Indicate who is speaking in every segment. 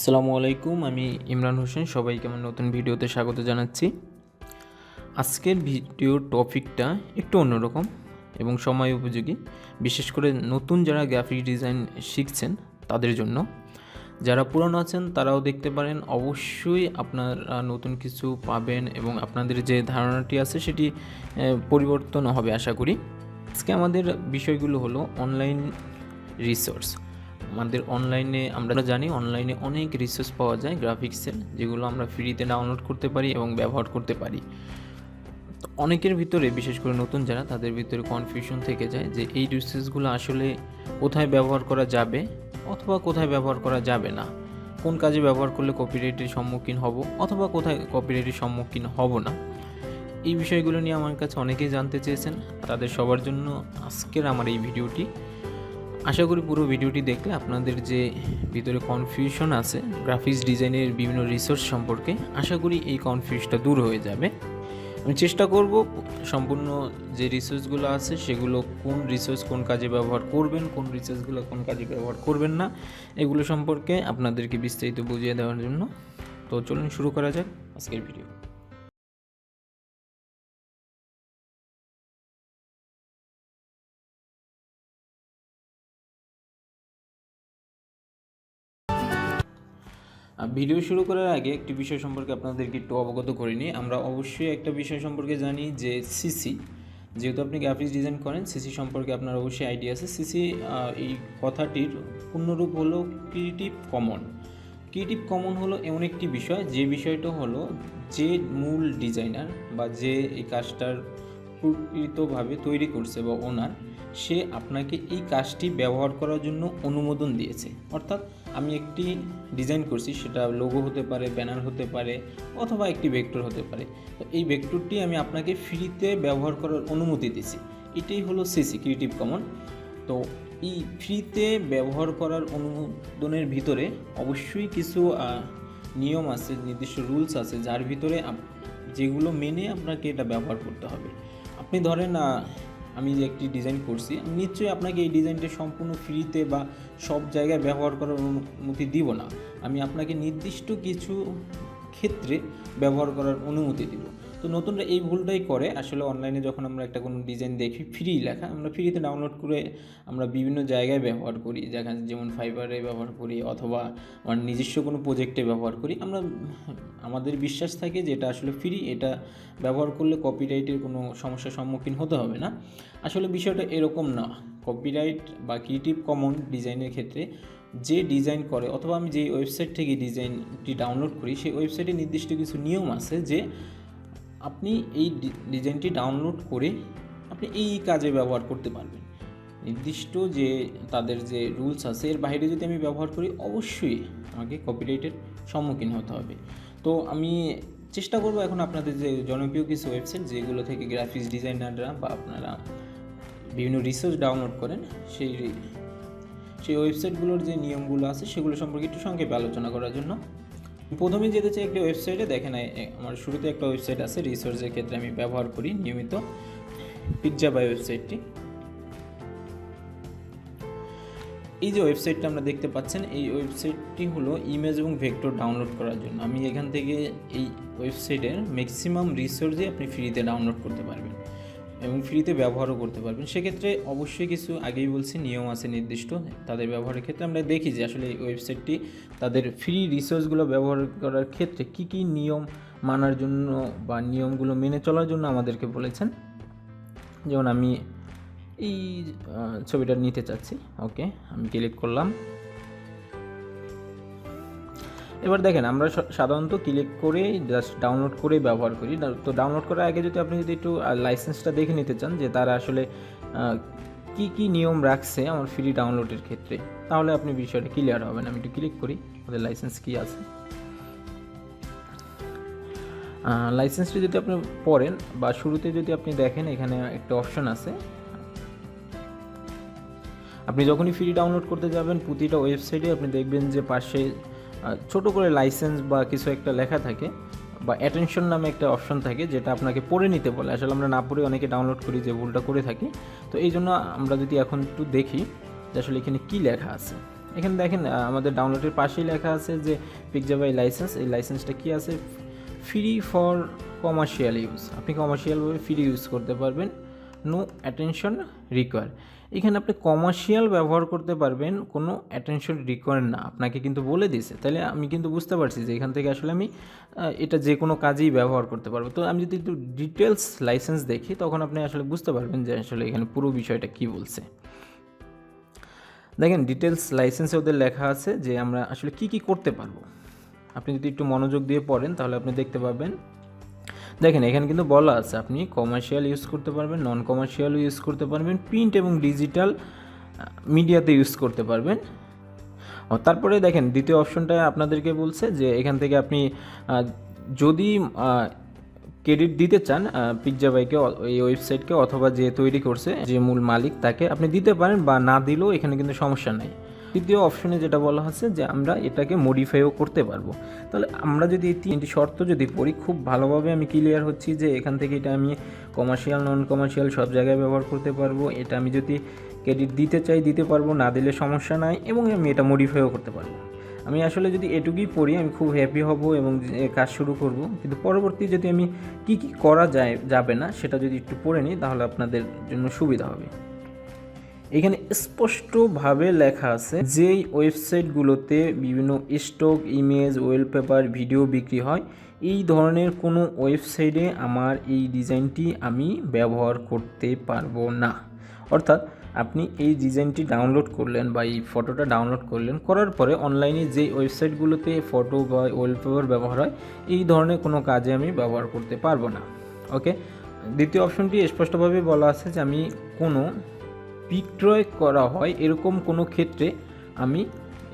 Speaker 1: আসসালামু আলাইকুম, আমি ইমরান হোসেন, সবাইকে আমার নতুন ভিডিওতে স্বাগত জানাচ্ছি। আজকের ভিডিওর টপিকটা একটু অন্যরকম এবং সময় উপযোগী, বিশেষ করে নতুন যারা গ্রাফিক ডিজাইন শিখছেন তাদের জন্য। যারা পুরানো আছেন তারাও দেখতে পারেন, অবশ্যই আপনারা নতুন কিছু পাবেন এবং আপনাদের যে ধারণাটি আছে সেটি পরিবর্তন হবে আশা করি। আজকে আমাদের বিষয়গুলো হলো অনলাইন রিসোর্স আমাদের অনলাইনে আমরা জানি অনলাইনে অনেক রিসোর্স পাওয়া যায় গ্রাফিক্সের যেগুলো আমরা ফ্রিতে ডাউনলোড করতে পারি এবং ব্যবহার করতে পারি। অনেকের ভিতরে, বিশেষ করে নতুন যারা, তাদের ভিতরে কনফিউশন থেকে যায় যে এই রিসোর্সগুলো আসলে কোথায় ব্যবহার করা যাবে অথবা কোথায় ব্যবহার করা যাবে না। কোন কাজে ব্যবহার করলে কপিরাইটের সম্মুখীন হব অথবা কোথায় কপিরাইটের সম্মুখীন হব না। এই বিষয়গুলো নিয়ে আমার কাছে অনেকেই জানতে চেয়েছেন। তাদের সবার জন্য আজকের আমার এই ভিডিওটি। আশা করি পুরো ভিডিওটি দেখলে আপনাদের যে ভিতরে কনফিউশন আছে গ্রাফিক্স ডিজাইনের বিভিন্ন রিসোর্স সম্পর্কে, আশা করি এই কনফিউজটা দূর হয়ে যাবে। আমি চেষ্টা করব সম্পূর্ণ যে রিসোর্সগুলো আছে, সেগুলো কোন রিসোর্স কোন কাজে ব্যবহার করবেন, কোন রিসোর্সগুলো কোন কাজে ব্যবহার করবেন না, এগুলো সম্পর্কে আপনাদেরকে বিস্তারিত বুঝিয়ে দেওয়ার জন্য। তো চলুন শুরু করা যাক আজকের ভিডিও। ভিডিও শুরু করার আগে একটি বিষয় সম্পর্কে আপনাদেরকে একটু অবগত করে নিই। আমরা অবশ্যই একটা বিষয় সম্পর্কে জানি যে সিসি যেহেতু আপনি গ্রাফিক্স ডিজাইন করেন সিসি সম্পর্কে আপনার অবশ্যই আইডিয়া আছে। সিসি এই কথাটির পূর্ণরূপ হলো ক্রিয়েটিভ কমন ক্রিয়েটিভ কমন হলো এমন একটি বিষয়, যে বিষয়টা হলো যে মূল ডিজাইনার বা যে এই কাজটার প্রকৃতভাবে তৈরি করছে বা ওনার সে আপনাকে এই কাজটি ব্যবহার করার জন্য অনুমোদন দিয়েছে। অর্থাৎ আমি একটি ডিজাইন করছি, সেটা লোগো হতে পারে ব্যানার হতে পারে, অথবা একটি ভেক্টর হতে পারে। তো এই ভেক্টরটি আমি আপনাকে ফ্রিতে ব্যবহার করার অনুমতি দিয়েছি। এটাই হলো সিসি ক্রিয়েটিভ কমন তো এই ফ্রিতে ব্যবহার করার অনুমোদনের ভিতরে অবশ্যই কিছু নিয়ম আছে, নির্দিষ্ট রুলস আছে, যার ভিতরে যেগুলো মেনে আপনাকে এটা ব্যবহার করতে হবে। আপনি ধরেন আমি যে একটি ডিজাইন করছি নিশ্চয়ই আপনাকে এই ডিজাইনটা সম্পূর্ণ ফ্রিতে বা সব জায়গায় ব্যবহার করার অনুমতি দিব না। আমি আপনাকে নির্দিষ্ট কিছু ক্ষেত্রে ব্যবহার করার অনুমতি দিব। তো নতুনরা এই ভুলটাই করে। আসলে অনলাইনে যখন আমরা একটা কোনো ডিজাইন দেখি ফ্রি লেখা, আমরা ফ্রিতে ডাউনলোড করে আমরা বিভিন্ন জায়গায় ব্যবহার করি। যেখানে যেমন ফাইবারে ব্যবহার করি অথবা আমার নিজস্ব কোনো প্রজেক্টে ব্যবহার করি। আমরা, আমাদের বিশ্বাস থাকে যে এটা আসলে ফ্রি এটা ব্যবহার করলে কপিরাইটের কোনো সমস্যার সম্মুখীন হতে হবে না। আসলে বিষয়টা এরকম না। কপিরাইট বা ক্রিয়েটিভ কমন ডিজাইনের ক্ষেত্রে যে ডিজাইন করে অথবা আমি যে ওয়েবসাইট থেকে ডিজাইনটি ডাউনলোড করি, সেই ওয়েবসাইটে নির্দিষ্ট কিছু নিয়ম আছে যে আপনি এই ডিজাইনটি ডাউনলোড করে আপনি এই কাজে ব্যবহার করতে পারবেন। নির্দিষ্ট যে তাদের যে রুলস আছে, এর বাইরে যদি আমি ব্যবহার করি, অবশ্যই আমাকে কপিরাইটের সম্মুখীন হতে হবে। তো আমি চেষ্টা করব এখন আপনাদের যে জনপ্রিয় কিছু ওয়েবসাইট যেগুলো থেকে গ্রাফিক্স ডিজাইনাররা বা আপনারা বিভিন্ন রিসোর্স ডাউনলোড করেন, সেই সেই ওয়েবসাইটগুলোর যে নিয়মগুলো আছে, সেগুলো সম্পর্কে একটু সংক্ষেপে আলোচনা করার জন্য প্রথমে যেতে চাই একটি ওয়েবসাইটে, দেখেন এ- এ- আমার শুরুতে একটা ওয়েবসাইট আছে রিসোর্সের ক্ষেত্রে আমি ব্যবহার করি নিয়মিত পিৎজা বাই ওয়েবসাইটটি এই যে ওয়েবসাইটটা আমরা দেখতে পাচ্ছেন, এই ওয়েবসাইটটি হলো ইমেজ এবং ভেক্টর ডাউনলোড করার জন্য। আমি এখান থেকে এই ওয়েবসাইটের ম্যাক্সিমাম রিসোর্সই আপনি ফ্রিতে ডাউনলোড করতে পারবেন। এবং ফ্রিতে ব্যবহারও করতে পারবেন। সেক্ষেত্রে অবশ্যই কিছু আগেই বলছি, নিয়ম আছে নির্দিষ্ট। তাদের ব্যবহারের ক্ষেত্রে আমরা দেখি যে আসলে এই ওয়েবসাইটটি তাদের ফ্রি রিসোর্সগুলো ব্যবহার করার ক্ষেত্রে কি কি নিয়ম মানার জন্য বা নিয়মগুলো মেনে চলার জন্য আমাদেরকে বলেছেন। যেমন আমি এই ছবিটা নিতে চাচ্ছি। ওকে আমি ক্লিক করলাম। এবার দেখেন, আমরা সাধারণত ক্লিক করে জাস্ট ডাউনলোড করে ব্যবহার করি। তো ডাউনলোড করার আগে যদি আপনি যদি একটু লাইসেন্সটা দেখে নিতে চান যে তারা আসলে কি কি নিয়ম রাখছে আমার ফ্রি ডাউনলোডের ক্ষেত্রে, তাহলে আপনি বিষয়টা ক্লিয়ার হবেন। আমি একটু ক্লিক করি ওদের লাইসেন্স কি আছে? লাইসেন্সটি যদি আপনি পড়েন বা শুরুতে যদি আপনি দেখেন, এখানে একটা অপশন আছে। আপনি যখনই ফ্রি ডাউনলোড করতে যাবেন, প্রতিটা ওয়েবসাইটে আপনি দেখবেন যে পাশে ছোট করে লাইসেন্স বা কিছু একটা লেখা থাকে বা অ্যাটেনশন নামে একটা অপশন থাকে যেটা আপনাকে পড়ে নিতে বলে। আসলে আমরা না পড়ে অনেকে ডাউনলোড করি যে ভুলটা করে থাকি। তো এই জন্য আমরা যদি এখন একটু দেখি যে আসলে এখানে কী লেখা আছে। এখানে দেখেন আমাদের ডাউনলোডের পাশেই লেখা আছে যে পিকজাবাই লাইসেন্স এই লাইসেন্সটা কী আছে? ফ্রি ফর কমার্শিয়াল ইউজ আপনি কমার্শিয়ালভাবে ফ্রি ইউজ করতে পারবেন। No attention require. এখানে আপনি কমার্শিয়াল ব্যবহার করতে পারবেন, কোনো অ্যাটেনশন রিকোয়ার না। আপনাকে কিন্তু বলে দিয়েছে। তাহলে আমি কিন্তু বুঝতে পারছি যে এখান থেকে আসলে আমি এটা যে কোনো কাজেই ব্যবহার করতে পারব। তো আমি যদি একটু ডিটেলস লাইসেন্স দেখি, তখন আপনি আসলে বুঝতে পারবেন যে আসলে এখানে পুরো বিষয়টা কী বলছে। দেখেন ডিটেলস লাইসেন্সে ওদের লেখা আছে যে আমরা আসলে কি কি করতে পারব। আপনি যদি একটু মনোযোগ দিয়ে পড়েন, তাহলে আপনি দেখতে পাবেন দেখেন, এখানে কিন্তু বলা আছে, আপনি কমার্শিয়াল ইউজ করতে পারবেন নন কমার্শিয়াল ইউজ করতে পারবেন প্রিন্ট এবং ডিজিটাল মিডিয়াতে ইউজ করতে পারবেন। তারপরে দেখেন, দ্বিতীয় অপশনটা আপনাদেরকে বলছে যে, এখান থেকে আপনি যদি ক্রেডিট দিতে চান পিকজা বাইকে এই ওয়েবসাইটকে অথবা যে তৈরি করছে, যে মূল মালিক, তাকে আপনি দিতে পারেন বা না দিলেও এখানে কিন্তু সমস্যা নেই। তৃতীয় অপশনে যেটা বলা হচ্ছে যে আমরা এটাকে মডিফাইও করতে পারব। তাহলে আমরা যদি এই তিনটি শর্ত যদি পড়ি, খুব ভালোভাবে আমি ক্লিয়ার হচ্ছি যে এখান থেকে এটা আমি কমার্শিয়াল নন কমার্শিয়াল সব জায়গায় ব্যবহার করতে পারব। এটা আমি যদি ক্রেডিট দিতে চাই, দিতে পারব, না দিলে সমস্যা নাই এবং আমি এটা মডিফাইও করতে পারব। আমি আসলে যদি এটুকুই পড়ি, আমি খুব হ্যাপি হব এবং কাজ শুরু করব। কিন্তু পরবর্তী যদি আমি কি কি করা যায়, যাবে না, সেটা যদি একটু পড়ে নিই, তাহলে আপনাদের জন্য সুবিধা হবে। এখানে স্পষ্টভাবে লেখা আছে যেই ওয়েবসাইটগুলোতে বিভিন্ন স্টক, ইমেজ, ওয়েলপেপার, ভিডিও বিক্রি হয়, এই ধরনের কোনো ওয়েবসাইটে আমার এই ডিজাইনটি আমি ব্যবহার করতে পারব না। অর্থাৎ আপনি এই ডিজাইনটি ডাউনলোড করলেন বা এই ফটোটা ডাউনলোড করলেন, করার পরে অনলাইনে যে ওয়েবসাইটগুলোতে ফটো বা ওয়েলপেপার ব্যবহার হয়, এই ধরনের কোনো কাজে আমি ব্যবহার করতে পারব না। ওকে? দ্বিতীয় অপশনটি স্পষ্টভাবে বলা আছে যে আমি কোনো বিক্রয় করা হয়, এরকম কোনো ক্ষেত্রে আমি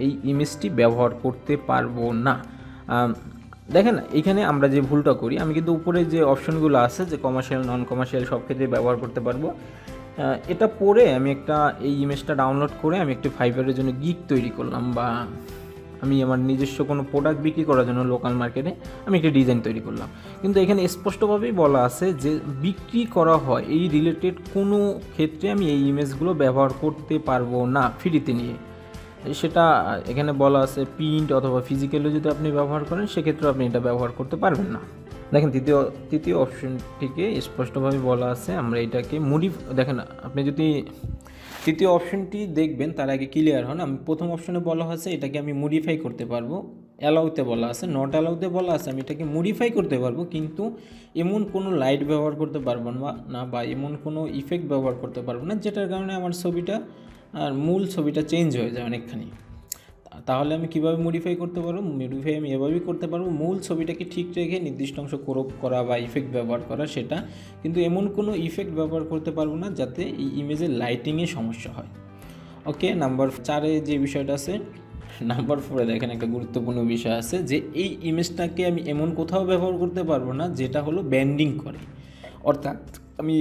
Speaker 1: এই ইমেজটি ব্যবহার করতে পারব না। দেখেন এখানে আমরা যে ভুলটা করি, আমি কিন্তু উপরে যে অপশনগুলো আছে, যে কমার্শিয়াল নন কমার্শিয়াল সব ক্ষেত্রে ব্যবহার করতে পারব এটা পরে আমি একটা, এই ইমেজটা ডাউনলোড করে আমি একটি ফাইবারের জন্য গিক তৈরি করলাম বা আমি আমার নিজস্ব কোনো প্রোডাক্ট বিক্রি করার জন্য লোকাল মার্কেটে আমি একটি ডিজাইন তৈরি করলাম। কিন্তু এখানে স্পষ্টভাবেই বলা আছে যে বিক্রি করা হয় এই রিলেটেড কোনো ক্ষেত্রে আমি এই ইমেজগুলো ব্যবহার করতে পারব না ফ্রিতে নিয়ে। সেটা এখানে বলা আছে প্রিন্ট অথবা ফিজিক্যালও যদি আপনি ব্যবহার করেন সেক্ষেত্রে আপনি এটা ব্যবহার করতে পারবেন না। দেখেন, তৃতীয় তৃতীয় অপশনটিকে স্পষ্টভাবে বলা আছে আমরা এটাকে মুডি দেখেন, আপনি যদি তৃতীয় অপশনটি দেখবেন, তার আগে ক্লিয়ার হন। আমি প্রথম অপশনে বলা হয়েছে, এটাকে আমি মডিফাই করতে পারব। অ্যালাউতে বলা আছে নট অ্যালাউতে বলা আছে, আমি এটাকে মডিফাই করতে পারব, কিন্তু এমন কোনো লাইট ব্যবহার করতে পারব না না বা এমন কোনো ইফেক্ট ব্যবহার করতে পারব না, যেটার কারণে আমার ছবিটা, আর মূল ছবিটা চেঞ্জ হয়ে যায় অনেকখানি। তাহলে আমি কীভাবে মডিফাই করতে পারব? মডিফাই আমি এভাবেই করতে পারব। মূল ছবিটাকে ঠিক রেখে নির্দিষ্ট অংশ ক্রপ করা বা ইফেক্ট ব্যবহার করা সেটা কিন্তু এমন কোনো ইফেক্ট ব্যবহার করতে পারব না যাতে এই ইমেজের লাইটিংয়ে সমস্যা হয়। ওকে নাম্বার চারে যে বিষয়টা আছে নাম্বার ফোরে দেখেন একটা গুরুত্বপূর্ণ বিষয় আছে যে এই ইমেজটাকে আমি এমন কোথাও ব্যবহার করতে পারব না যেটা হলো ব্যান্ডিং করে। অর্থাৎ আমি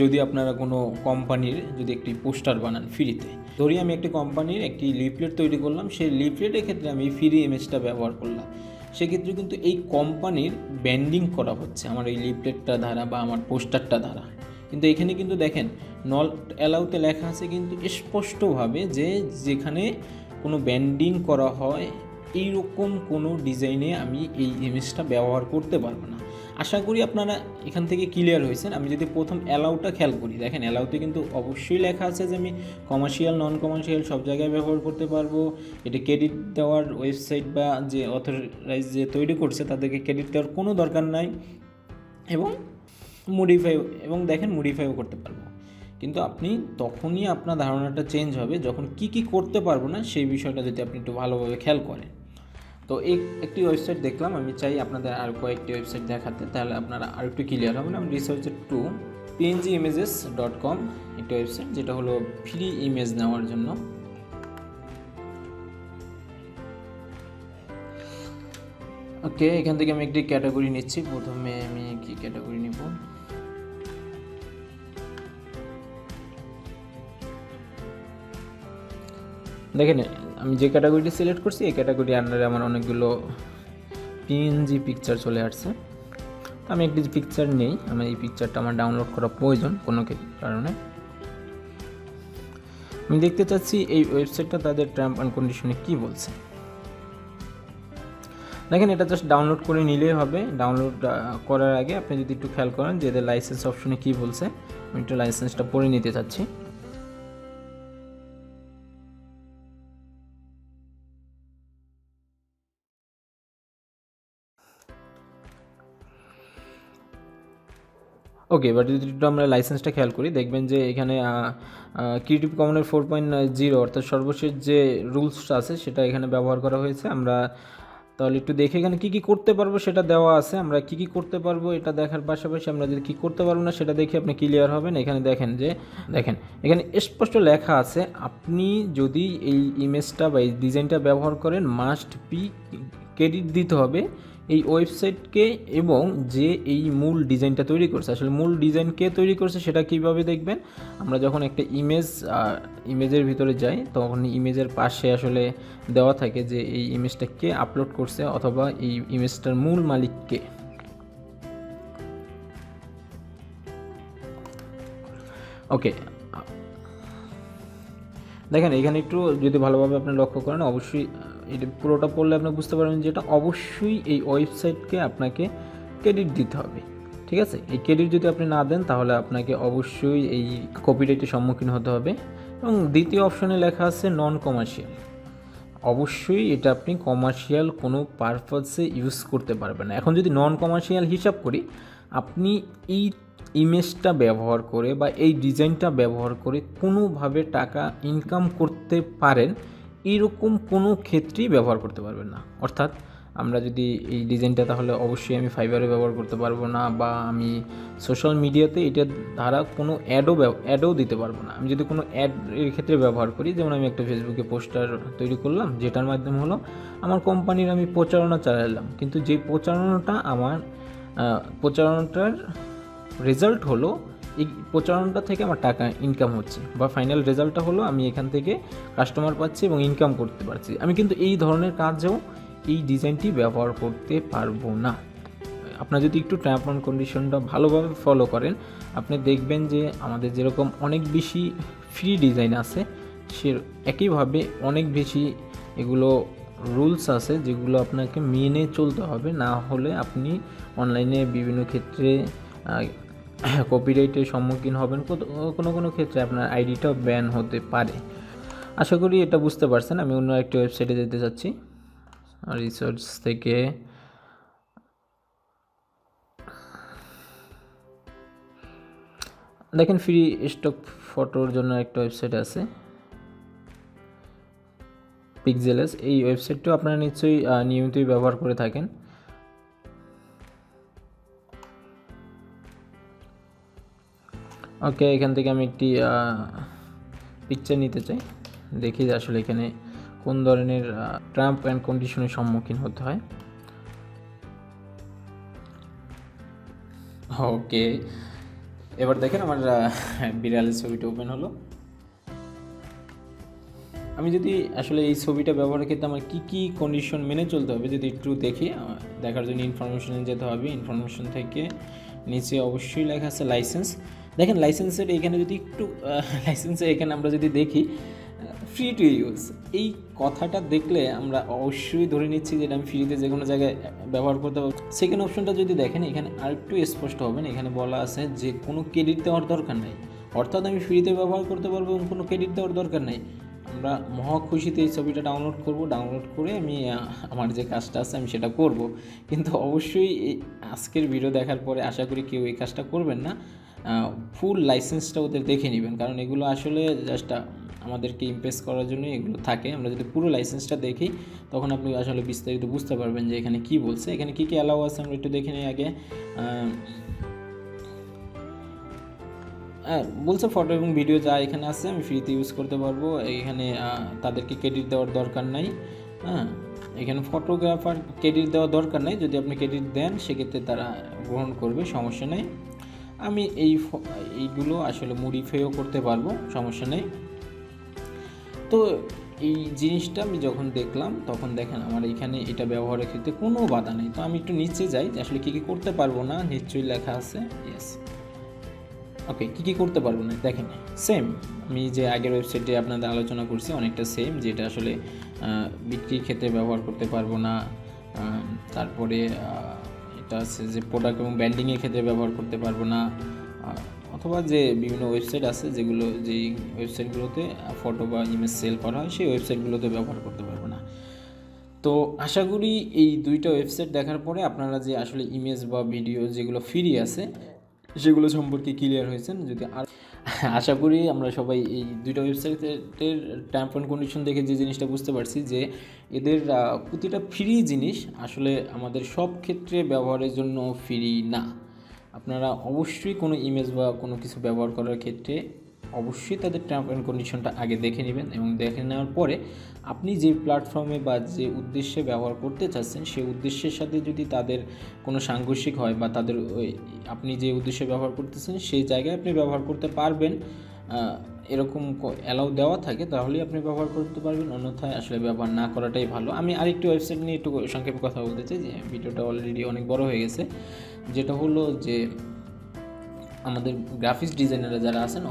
Speaker 1: যদি আপনারা কোনো কোম্পানির যদি একটি পোস্টার বানান ফ্রিতে, ধরি আমি একটি কোম্পানির একটি লিফলেট তৈরি করলাম, সেই লিফলেটের ক্ষেত্রে আমি ফ্রি ইমেজটা ব্যবহার করলাম। সেক্ষেত্রে কিন্তু এই কোম্পানির ব্যান্ডিং করা হচ্ছে, আমার এই লিফলেটটা দ্বারা বা আমার পোস্টারটা দ্বারা কিন্তু এখানে কিন্তু দেখেন, নট অ্যালাউতে লেখা আছে কিন্তু স্পষ্টভাবে যে যেখানে কোনো ব্যান্ডিং করা হয়, এইরকম কোনো ডিজাইনে আমি এই ইমেজটা ব্যবহার করতে পারব না। আশা করি আপনারা এখান থেকে ক্লিয়ার হয়েছেন। আমি যদি প্রথম অ্যালাউটা খেয়াল করি, দেখেন অ্যালাউতে কিন্তু অবশ্যই লেখা আছে যে আমি কমার্শিয়াল নন কমার্শিয়াল সব জায়গায় ব্যবহার করতে পারব। এটা ক্রেডিট দেওয়ার ওয়েবসাইট বা যে অথরাইজ যে তৈরি করছে, তাদেরকে ক্রেডিট দেওয়ার কোনো দরকার নাই এবং মডিফাই এবং দেখেন মডিফাইও করতে পারব। কিন্তু আপনি তখনই আপনার ধারণাটা চেঞ্জ হবে, যখন কি কি করতে পারব না, সেই বিষয়টা যদি আপনি একটু ভালোভাবে খেয়াল করেন। তো এই একটি ওয়েবসাইট দেখলাম, আমি চাই আপনাদের আর কয়েকটি ওয়েবসাইট দেখাতে, তাহলে আপনারা আর একটু ক্লিয়ার হবেন। আমি রিসার্চের to PNG images dot com একটি ওয়েবসাইট যেটা হলো ফ্রি ইমেজ নেওয়ার জন্য। ওকে এখান থেকে আমি একটি ক্যাটাগরি নিচ্ছি। প্রথমে আমি কি ক্যাটাগরি নিব? দেখেন আমি যে ক্যাটাগরিটি সিলেক্ট করছি, এই ক্যাটাগরি আন্ডারে আমার অনেকগুলো পিএনজি পিকচার চলে আসছে। আমি একটি পিকচার নেই আমার এই পিকচারটা আমার ডাউনলোড করা প্রয়োজন কোনো কারণে। আমি দেখতে চাচ্ছি এই ওয়েবসাইটটা তাদের টার্ম অ্যান্ড কন্ডিশনে কী বলছে। দেখেন, এটা জাস্ট ডাউনলোড করে নিলেই হবে। ডাউনলোড করার আগে আপনি যদি একটু খেয়াল করেন যে এদের লাইসেন্স অপশনে কী বলছে, আমি একটু লাইসেন্সটা পড়ে নিতে চাচ্ছি। ওকে এবার যদি একটু আমরা লাইসেন্সটা খেয়াল করি, দেখবেন যে এখানে ক্রিয়েটিভ কমনের ফোর পয়েন্ট জিরো অর্থাৎ সর্বশেষ যে রুলসটা আছে, সেটা এখানে ব্যবহার করা হয়েছে। আমরা তাহলে একটু দেখে এখানে কী কী করতে পারব সেটা দেওয়া আছে। আমরা কী কী করতে পারব এটা দেখার পাশাপাশি আমরা যদি কী করতে পারব না সেটা দেখে আপনি ক্লিয়ার হবেন। এখানে দেখেন যে, দেখেন, এখানে স্পষ্ট লেখা আছে, আপনি যদি এই ইমেজটা বা এই ডিজাইনটা ব্যবহার করেন মাস্ট বি ক্রেডিট দিতে হবে। এই ওয়েবসাইটকে এবং যে এই মূল ডিজাইনটা তৈরি করছে। আসলে মূল ডিজাইন কে তৈরি করছে সেটা কীভাবে দেখবেন? আমরা যখন একটা ইমেজ ইমেজের ভিতরে যাই, তখন ইমেজের পাশে আসলে দেওয়া থাকে যে এই ইমেজটা কে আপলোড করছে অথবা এই ইমেজটার মূল মালিক কে। ওকে। দেখেন, এখানে একটু যদি ভালোভাবে আপনি লক্ষ্য করেন, অবশ্যই এটা পুরোটা পড়লে আপনি বুঝতে পারবেন যে এটা অবশ্যই এই ওয়েবসাইটকে আপনাকে ক্রেডিট দিতে হবে। ঠিক আছে? এই ক্রেডিট যদি আপনি না দেন, তাহলে আপনাকে অবশ্যই এই কপিরাইটের সম্মুখীন হতে হবে। এবং দ্বিতীয় অপশনে লেখা আছে নন কমার্শিয়াল অবশ্যই এটা আপনি কমার্শিয়াল কোনো পারপাসে ইউজ করতে পারবেন না। এখন যদি নন কমার্শিয়াল হিসাব করি, আপনি এই ইমেজটা ব্যবহার করে বা এই ডিজাইনটা ব্যবহার করে কোনোভাবে টাকা ইনকাম করতে পারেন এরকম কোনো ক্ষেত্রেই ব্যবহার করতে পারবেন না। অর্থাৎ আমরা যদি এই ডিজাইনটা তাহলে অবশ্যই আমি ফাইবারে ব্যবহার করতে পারব না বা আমি সোশ্যাল মিডিয়াতে এটার দ্বারা কোনো অ্যাডও অ্যাডও দিতে পারব না। আমি যদি কোনো অ্যাড এর ক্ষেত্রে ব্যবহার করি, যেমন আমি একটা ফেসবুকে পোস্টার তৈরি করলাম, যেটার মাধ্যমে হলো আমার কোম্পানির আমি প্রচারণা চালালাম। কিন্তু যে প্রচারণাটা আমার প্রচারণাটার রেজাল্ট হলো এই প্রচারণটা থেকে আমার টাকা ইনকাম হচ্ছে বা ফাইনাল রেজাল্টটা হলো আমি এখান থেকে কাস্টমার পাচ্ছি এবং ইনকাম করতে পারছি। আমি কিন্তু এই ধরনের কাজেও এই ডিজাইনটি ব্যবহার করতে পারব না। আপনার যদি একটু ট্র্যাপ অন কন্ডিশনটা ভালোভাবে ফলো করেন, আপনি দেখবেন যে আমাদের যেরকম অনেক বেশি ফ্রি ডিজাইন আছে, সে একইভাবে অনেক বেশি এগুলো রুলস আছে যেগুলো আপনাকে মেনে চলতে হবে। না হলে আপনি অনলাইনে বিভিন্ন ক্ষেত্রে কপিরাইটের সম্মুখীন হবেন। কোনো কোনো ক্ষেত্রে আপনার আইডিটাও ব্যান হতে পারে। আশা করি এটা বুঝতে পারছেন। আমি অন্য একটি ওয়েবসাইটে যেতে চাচ্ছি। রিসার্চ থেকে দেখেন ফ্রি স্টক ফটোর জন্য একটা ওয়েবসাইট আছে। পিকজেলেস এই ওয়েবসাইটটাও আপনারা নিশ্চয়ই নিয়মিতই ব্যবহার করে থাকেন। ওকে, এখান থেকে আমি একটি পিকচার নিতে চাই। দেখি যে আসলে এখানে কোন ধরনের ট্রাম্প অ্যান্ড কন্ডিশনের সম্মুখীন হতে হয়। ওকে, এবার দেখেন আমার বিড়ালের ছবিটা ওপেন হলো। আমি যদি আসলে এই ছবিটা ব্যবহারের ক্ষেত্রে আমার কী কী কন্ডিশন মেনে চলতে হবে, যদি একটু দেখি দেখার জন্য ইনফরমেশনে যেতে হবে। ইনফরমেশন থেকে নিচে অবশ্যই লেখা আছে লাইসেন্স দেখেন লাইসেন্সের এখানে যদি একটু লাইসেন্সের এখানে আমরা যদি দেখি ফ্রি টু ইউজ এই কথাটা দেখলে আমরা অবশ্যই ধরে নিচ্ছি যে আমি ফ্রিতে যে কোনো জায়গায় ব্যবহার করতে পারব। সেকেন্ড অপশনটা যদি দেখেন, এখানে আরেকটু স্পষ্ট হবেন এখানে বলা আছে যে কোনো ক্রেডিট দেওয়ার দরকার নেই। অর্থাৎ আমি ফ্রিতে ব্যবহার করতে পারব এবং কোনো ক্রেডিট দেওয়ার দরকার নেই। আমরা মহা খুশিতে এই ছবিটা ডাউনলোড করব ডাউনলোড করে আমি আমার যে কাজটা আছে আমি সেটা করব। কিন্তু অবশ্যই আজকের ভিডিও দেখার পরে আশা করি কেউ এই কাজটা করবেন না। ফুল লাইসেন্সটা ওদের দেখে নেবেন। কারণ এগুলো আসলে জাস্ট আমাদেরকে ইমপ্রেস করার জন্য এগুলো থাকে। আমরা যদি পুরো লাইসেন্সটা দেখি, তখন আপনি আসলে বিস্তারিত বুঝতে পারবেন যে এখানে কি বলছে। এখানে কি কি অ্যালাউ আছে আমরা একটু দেখে নিই আগে। হ্যাঁ বলছে ফটো এবং ভিডিও যা এখানে আছে, আমি ফ্রিতে ইউজ করতে পারব। এখানে তাদেরকে ক্রেডিট দেওয়ার দরকার নাই। হ্যাঁ এখানে ফটোগ্রাফার ক্রেডিট দেওয়ার দরকার নেই। যদি আপনি ক্রেডিট দেন, সেক্ষেত্রে তারা গ্রহণ করবে, সমস্যা নেই। আমি এই এইগুলো আসলে মডিফাইও করতে পারব, সমস্যা নেই। তো এই জিনিসটা আমি যখন দেখলাম, তখন দেখেন আমার এখানে এটা ব্যবহারের ক্ষেত্রে কোনো বাধা নেই। তো আমি একটু নিচে যাই আসলে কী কী করতে পারব না, নিশ্চয়ই লেখা আছে ইয়েস ওকে কী কী করতে পারব না, দেখেন সেম আমি যে আগের ওয়েবসাইটে আপনাদের আলোচনা করছি, অনেকটা সেম যেটা আসলে বিক্রির ক্ষেত্রে ব্যবহার করতে পারব না তারপরে এটা আছে যে প্রোডাক্ট এবং ব্যান্ডিংয়ের ক্ষেত্রে ব্যবহার করতে পারব না। অথবা যে বিভিন্ন ওয়েবসাইট আছে যেগুলো, যেই ওয়েবসাইটগুলোতে ফটো বা ইমেজ সেল করা হয়, সেই ওয়েবসাইটগুলোতে ব্যবহার করতে পারব না। তো আশা করি এই দুইটা ওয়েবসাইট দেখার পরে আপনারা যে আসলে ইমেজ বা ভিডিও যেগুলো ফ্রি আছে, সেগুলো সম্পর্কে ক্লিয়ার হয়েছেন। যদি আর আশা করি আমরা সবাই এই দুইটা ওয়েবসাইটের টার্ম অ্যান্ড কন্ডিশন দেখে যে জিনিসটা বুঝতে পারছি যে এদের প্রতিটা ফ্রি জিনিস আসলে আমাদের সব ক্ষেত্রে ব্যবহারের জন্য ফ্রি না। আপনারা অবশ্যই কোনো ইমেজ বা কোনো কিছু ব্যবহার করার ক্ষেত্রে অবশ্যই তাদের টার্ম অ্যান্ড কন্ডিশনটা আগে দেখে নেবেন এবং দেখে নেওয়ার পরে আপনি যে প্ল্যাটফর্মে বা যে উদ্দেশ্যে ব্যবহার করতে চাচ্ছেন, সেই উদ্দেশ্যের সাথে যদি তাদের কোনো সাংঘর্ষিক হয় বা তাদের আপনি যে উদ্দেশ্যে ব্যবহার করতেছেন, সেই জায়গায় আপনি ব্যবহার করতে পারবেন। এরকম অ্যালাউ দেওয়া থাকে, তাহলেই আপনি ব্যবহার করতে পারবেন। অন্যথায় আসলে ব্যবহার না করাটাই ভালো। আমি আরেকটি ওয়েবসাইট নিয়ে একটু সংক্ষেপে কথা বলতে চাই, যে ভিডিওটা অলরেডি অনেক বড় হয়ে গেছে, যেটা হলো যে আমাদের গ্রাফিক্স ডিজাইনাররা যারা আছেন,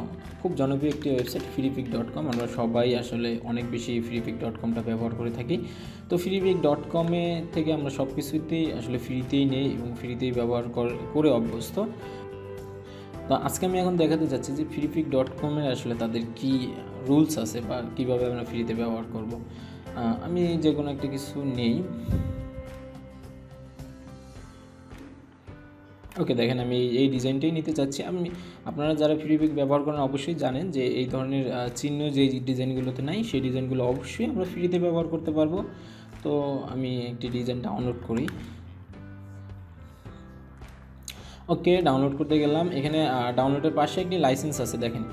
Speaker 1: খুব জনপ্রিয় একটি ওয়েবসাইট ফ্রিপিক ডট কম আমরা সবাই আসলে অনেক বেশি ফ্রিপিক ডট কমটা ব্যবহার করে থাকি। তো ফ্রিপিক ডট কমে থেকে আমরা সব কিছুতেই আসলে ফ্রিতেই নেই এবং ফ্রিতেই ব্যবহার কর- অভ্যস্ত। তো আজকে আমি এখন দেখাতে চাচ্ছি যে ফ্রিপিক ডট কমের আসলে তাদের কি রুলস আছে বা কীভাবে আমরা ফ্রিতে ব্যবহার করব। আমি যে কোনো একটা কিছু নেই। ওকে, দেখেন আমি এই- ডিজাইনটাই নিতে চাচ্ছি। আমি, আপনারা যারা ফ্রিপিক ব্যবহার করেন অবশ্যই জানেন যে এই ধরনের চিহ্ন যে ডিজাইনগুলোতে নাই, সেই ডিজাইনগুলো অবশ্যই আমরা ফ্রিতে ব্যবহার করতে পারব। তো আমি একটি ডিজাইন ডাউনলোড করি। ওকে ডাউনলোড করতে গেলাম। এখানে ডাউনলোডের পাশে একটি লাইসেন্স আছে, দেখেন।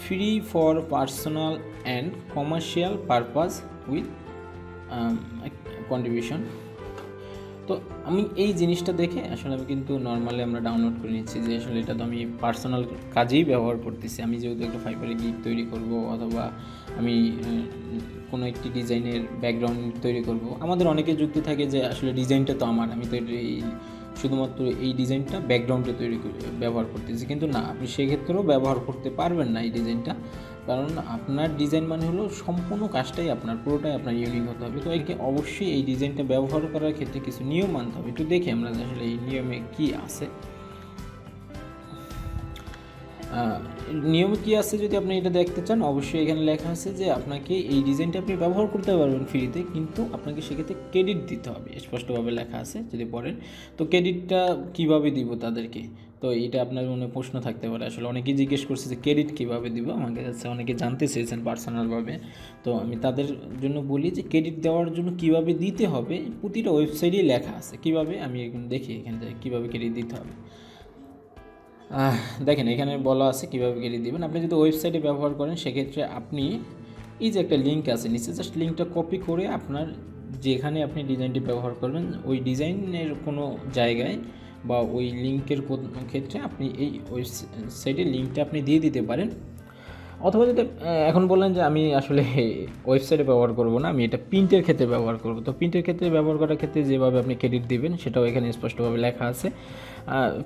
Speaker 1: Free for personal and commercial purpose with contribution তো আমি এই জিনিসটা দেখে আসলে আমি কিন্তু নর্মালি আমরা ডাউনলোড করে নিচ্ছি যে আসলে এটা তো আমি পার্সোনাল কাজেই ব্যবহার করতেছি। আমি যেহেতু একটা ফাইবারে গিক তৈরি করব অথবা আমি কোনো একটি ডিজাইনের ব্যাকগ্রাউন্ড তৈরি করব। আমাদের অনেকে যুক্তি থাকে যে আসলে ডিজাইনটা তো আমার, আমি তো এই, শুধুমাত্র এই ডিজাইনটা ব্যাকগ্রাউন্ডে তৈরি ব্যবহার করতেছি। কিন্তু না, আপনি সেক্ষেত্রেও ব্যবহার করতে পারবেন না এই ডিজাইনটা কারণ আপনার ডিজাইন মানে হলো সম্পূর্ণ কাজটাই আপনার, পুরোটাই আপনার ইউনিক হতে হবে। তো একে অবশ্যই এই ডিজাইনটা ব্যবহার করার ক্ষেত্রে কিছু নিয়ম মানতে হবে। একটু দেখি আমরা আসলে এই নিয়মে কি আছে। নিয়ম কি আছে যদি আপনি এটা দেখতে চান, অবশ্যই এখানে লেখা আছে যে আপনাকে এই ডিজাইনটা আপনি ব্যবহার করতে পারবেন ফ্রিতে কিন্তু আপনাকে সেক্ষেত্রে ক্রেডিট দিতে হবে। স্পষ্টভাবে লেখা আছে যদি পড়েন। তো ক্রেডিটটা কীভাবে দিব তাদেরকে? তো এটা আপনার মনে প্রশ্ন থাকতে পারে। আসলে অনেকেই জিজ্ঞেস করছে যে, ক্রেডিট কীভাবে দিব? আমাকে কাছে অনেকে জানতে চেয়েছেন পার্সোনালভাবে। তো আমি তাদের জন্য বলি যে, ক্রেডিট দেওয়ার জন্য কীভাবে দিতে হবে? প্রতিটা ওয়েবসাইটেই লেখা আছে। কীভাবে? আমি দেখি এখানে কীভাবে ক্রেডিট দিতে হবে। দেখেন, এখানে বলা আছে কীভাবে ক্রেডিট দিবেন। আপনি যদি ওয়েবসাইটে ব্যবহার করেন, সেক্ষেত্রে আপনি এই যে একটা লিঙ্ক আছে, নিচে জাস্ট লিঙ্কটা কপি করে আপনার যেখানে আপনি ডিজাইনটি ব্যবহার করবেন, ওই ডিজাইনের কোনো জায়গায় বা ওই লিঙ্কের ক্ষেত্রে আপনি এই ওয়েবসাইটের লিঙ্কটা আপনি দিয়ে দিতে পারেন। অথবা যদি এখন বললেন যে আমি আসলে ওয়েবসাইটে ব্যবহার করব না, আমি এটা প্রিন্টের ক্ষেত্রে ব্যবহার করব। তো প্রিন্টের ক্ষেত্রে ব্যবহার করার ক্ষেত্রে যেভাবে আপনি ক্রেডিট দিবেন, সেটাও এখানে স্পষ্টভাবে লেখা আছে।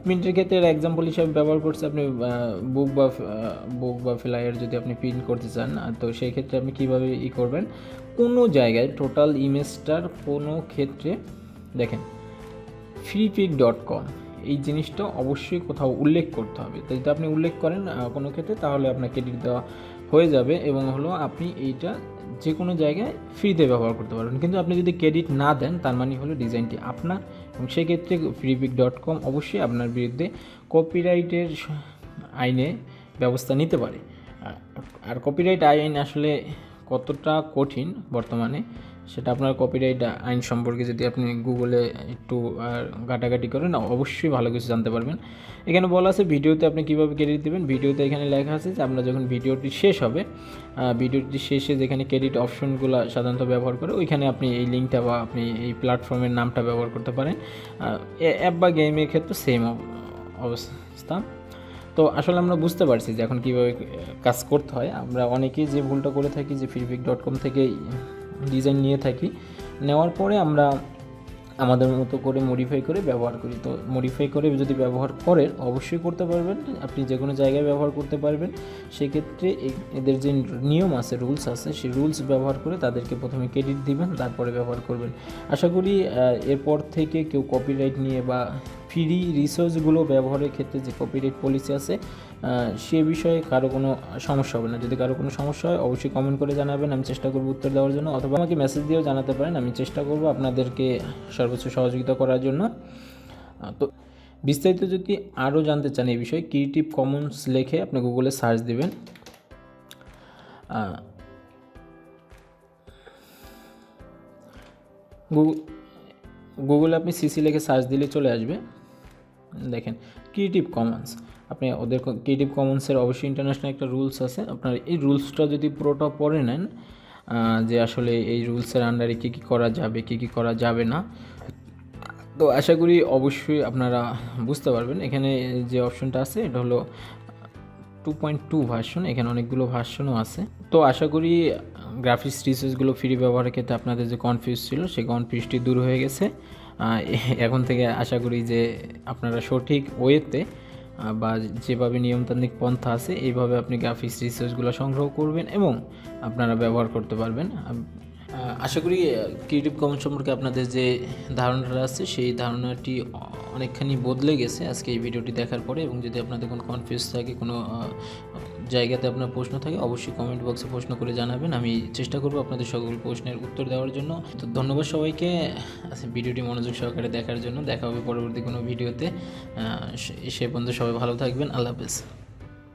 Speaker 1: প্রিন্টের ক্ষেত্রে এক্সাম্পল হিসাবে ব্যবহার করছে আপনি বুক বা বুক বা ফ্লায়ার যদি আপনি প্রিন্ট করতে চান তো সেই ক্ষেত্রে আপনি কীভাবে ই করবেন? কোনো জায়গায় টোটাল ইমেজটার কোনো ক্ষেত্রে, দেখেন ফ্রিপিক ডট কম এই জিনিসটা অবশ্যই কোথাও উল্লেখ করতে হবে। তো যদি আপনি উল্লেখ করেন কোনো ক্ষেত্রে, তাহলে আপনার ক্রেডিট দেওয়া হয়ে যাবে এবং হলো আপনি এইটা যে কোনো জায়গায় ফ্রিতে ব্যবহার করতে পারবেন। কিন্তু আপনি যদি ক্রেডিট না দেন, তার মানে হলো ডিজাইনটি আপনার এবং সেক্ষেত্রে ফ্রিপিক ডট কম অবশ্যই আপনার বিরুদ্ধে কপিরাইটের আইনে ব্যবস্থা নিতে পারে। আর কপিরাইট আইন আসলে কতটা কঠিন বর্তমানে সেটা আপনার কপিরাইট আইন সম্পর্কে যদি আপনি গুগলে একটু ঘাটাঘাটি করেন অবশ্যই ভালো কিছু জানতে পারবেন। এখানে বলা আছে ভিডিওতে আপনি কীভাবে ক্রেডিট দেবেন। ভিডিওতে এখানে লেখা আছে যে আপনার যখন ভিডিওটি শেষ হবে ভিডিওটি শেষে যেখানে ক্রেডিট অপশনগুলো সাধারণত ব্যবহার করে, ওইখানে আপনি এই লিঙ্কটা বা আপনি এই প্ল্যাটফর্মের নামটা ব্যবহার করতে পারেন। অ্যাপ বা গেমের ক্ষেত্রে সেম অবস্থা। তো আসলে আমরা বুঝতে পারছি যে, এখন কীভাবে কাজ করতে হয়। আমরা অনেকেই যে ভুলটা করে থাকি যে ফিডব্যাক ডট কম থেকে ডিজাইন নিয়ে থাকি। নেওয়ার পরে আমরা আমাদের মতো করে মডিফাই করে ব্যবহার করি। তো মডিফাই করে যদি ব্যবহার করেন, অবশ্যই করতে পারবেন। আপনি যে কোনো জায়গায় ব্যবহার করতে পারবেন। সেক্ষেত্রে এদের যে নিয়ম আছে রুলস আছে, সেই রুলস ব্যবহার করে তাদেরকে প্রথমে ক্রেডিট দিবেন, তারপরে ব্যবহার করবেন। আশা করি এরপর থেকে কেউ কপিরাইট নিয়ে বা ফ্রি রিসোর্সগুলো ব্যবহারের ক্ষেত্রে যে কপিরাইট পলিসি আছে সে বিষয়ে কারও কোনো সমস্যা হবে না। যদি কারও কোনো সমস্যা হয়, অবশ্যই কমেন্ট করে জানাবেন, আমি চেষ্টা করব উত্তর দেওয়ার জন্য। অথবা আমাকে মেসেজ দিয়েও জানাতে পারেন, আমি চেষ্টা করব আপনাদেরকে সর্বোচ্চ সহযোগিতা করার জন্য। তো বিস্তারিত যদি আরও জানতে চান এই বিষয়ে ক্রিয়েটিভ কমন্স লেখে আপনি গুগলে সার্চ দেবেন। গুগলে আপনি সিসি লেখে সার্চ দিলে চলে আসবে। দেখেন ক্রিয়েটিভ কমন্স আপনি ওদের ক্রিয়েটিভ কমন্সের অবশ্যই ইন্টারন্যাশনাল একটা রুলস আছে। আপনার এই রুলসটা যদি পুরোটা পড়ে নেন যে আসলে এই রুলসের আন্ডারে কী কী করা যাবে, কী কী করা যাবে না, তো আশা করি অবশ্যই আপনারা বুঝতে পারবেন। এখানে যে অপশনটা আছে, এটা হলো টু পয়েন্ট টু ভার্সন এখানে অনেকগুলো ভার্সনও আছে। তো আশা করি গ্রাফিক্স রিসোর্সগুলো ফ্রি ব্যবহারের ক্ষেত্রে আপনাদের যে কনফিউজ ছিল, সেই কনফিউজটি দূর হয়ে গেছে। এখন থেকে আশা করি যে আপনারা সঠিক ওয়েতে বা যেভাবে নিয়মতান্ত্রিক পন্থা আছে, এইভাবে আপনি গ্রাফিক্স রিসোর্সগুলো সংগ্রহ করবেন এবং আপনারা ব্যবহার করতে পারবেন। আশা করি ক্রিয়েটিভ কমন সম্পর্কে আপনাদের যে ধারণাটা আছে, সেই ধারণাটি অনেকখানি বদলে গেছে আজকে এই ভিডিওটি দেখার পরে এবং যদি আপনাদের কোনো কনফিউজ থাকে, কোনো জায়গাতে আপনার প্রশ্ন থাকে অবশ্যই কমেন্ট বক্সে প্রশ্ন করে জানাবেন। আমি চেষ্টা করব আপনাদের সকল প্রশ্নের উত্তর দেওয়ার জন্য। তো ধন্যবাদ সবাইকে। আচ্ছা, ভিডিওটি মনোযোগ সহকারে দেখার জন্য। দেখা হবে পরবর্তী কোনো ভিডিওতে। সে পর্যন্ত সবাই ভালো থাকবেন। আল্লাহ হাফেজ।